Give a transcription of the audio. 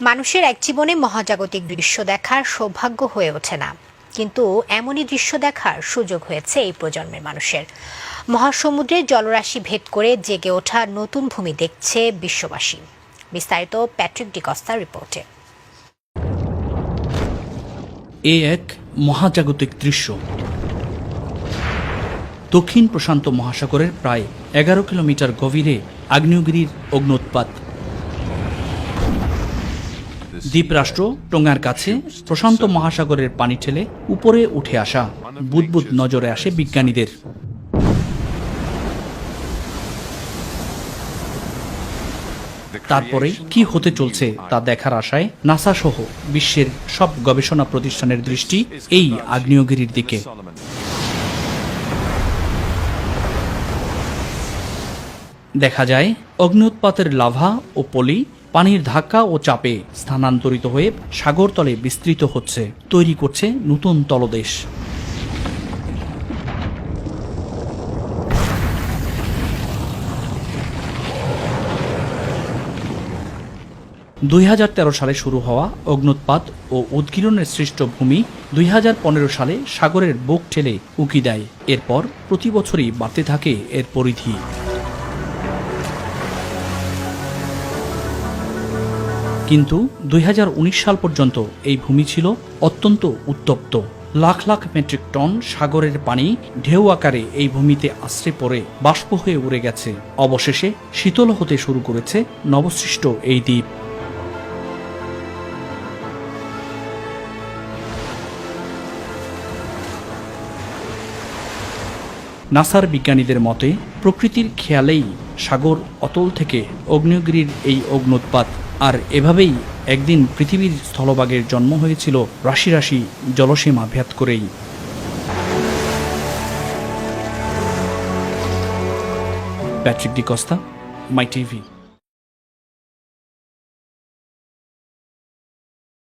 মানুষের এক জীবনে মহাজাগতিক দৃশ্য দেখার সৌভাগ্য হয়ে ওঠে না। কিন্তু এমনই দৃশ্য দেখার সুযোগ হয়েছে এই প্রজন্মের মানুষের। মহাসমুদ্রের জলরাশি ভেদ করে জেগে ওঠা নতুন ভূমি দেখছে বিশ্ববাসী। বিস্তারিত প্যাট্রিক ডিকস্তার রিপোর্টে। এ এক মহাজাগতিক দৃশ্য। দক্ষিণ প্রশান্ত মহাসাগরের প্রায় এগারো কিলোমিটার গভীরে আগ্নেয়গিরির অগ্নোৎপাত দ্বীপরাষ্ট্র, টোঙ্গার কাছে প্রশান্ত মহাসাগরের পানি ঠেলে উপরে উঠে আসা বুদবুদ নজরে আসে বিজ্ঞানীদের। তারপরে কি হতে চলছে তা দেখার আশায় নাসা সহ বিশ্বের সব গবেষণা প্রতিষ্ঠানের দৃষ্টি এই আগ্নেয়গিরির দিকে। দেখা যায় অগ্নুৎপাতের লাভা ও পলি পানির ধাক্কা ও চাপে স্থানান্তরিত হয়ে সাগরতলে বিস্তৃত হচ্ছে। তৈরি করছে নতুন তলদেশ। দুই হাজার তেরো সালে শুরু হওয়া অগ্নুৎপাত ও উদ্গীরণের সৃষ্ট ভূমি দুই হাজার পনেরো সালে সাগরের বুক ঠেলে উকি দেয়। এরপর প্রতি বছরই বাড়তে থাকে এর পরিধি। কিন্তু দুই হাজার উনিশ সাল পর্যন্ত এই ভূমি ছিল অত্যন্ত উত্তপ্ত। লাখ লাখ মেট্রিক টন সাগরের পানি ঢেউ আকারে এই ভূমিতে আশ্রে পড়ে বাষ্প হয়ে উড়ে গেছে। অবশেষে শীতল হতে শুরু করেছে নবসৃষ্ট এই দ্বীপ। নাসার বিজ্ঞানীদের মতে, প্রকৃতির খেয়ালেই সাগর অতল থেকে অগ্নেয়গিরির এই অগ্নোৎপাত। আর এভাবেই একদিন পৃথিবীর স্থলভাগের জন্ম হয়েছিল রাশি রাশি জলসীমা ভেদ করেই। Patrick D'Costa my TV.